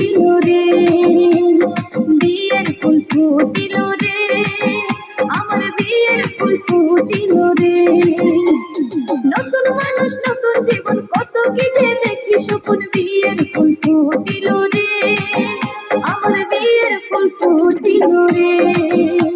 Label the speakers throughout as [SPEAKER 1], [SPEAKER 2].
[SPEAKER 1] ফুটিল রে, বিয়ের ফুল ফুটিল রে, আমার বিয়ের ফুল ফুটিল রে। নতুন মানুষ, নতুন জীবন, কত কি যে আমার বিয়ের ফুল ফুটিল রে।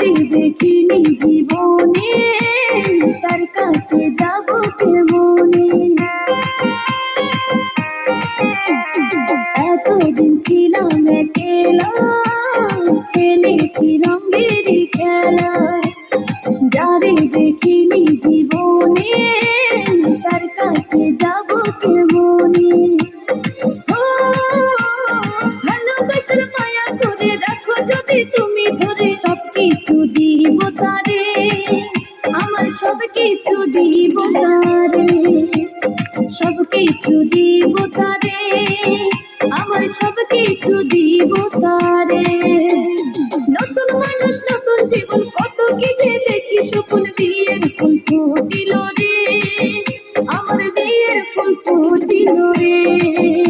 [SPEAKER 1] যারে দেখিনি জীবনে, তার কাছে যাব কেমনে? এতদিন ছিলাম একেলা, খেলেছি রঙের খেলা। যারে দেখিনি জীবনে কিছু দিব তারে, আমার সব কিছু দিব তারে। নতুন মানুষ, নতুন জীবন, কত কি যে দেখি, স্বপ্ন বিয়ের ফুল ফুটিল রে। আমার বিয়ের ফুল ফুটিল রে।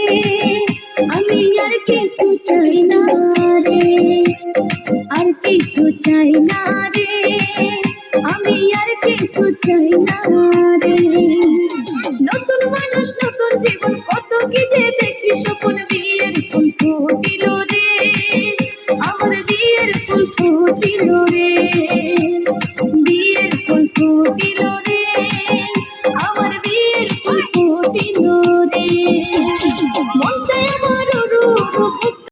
[SPEAKER 1] ফুটিল রে আমার বিয়ের ফুল ফুটিল রে।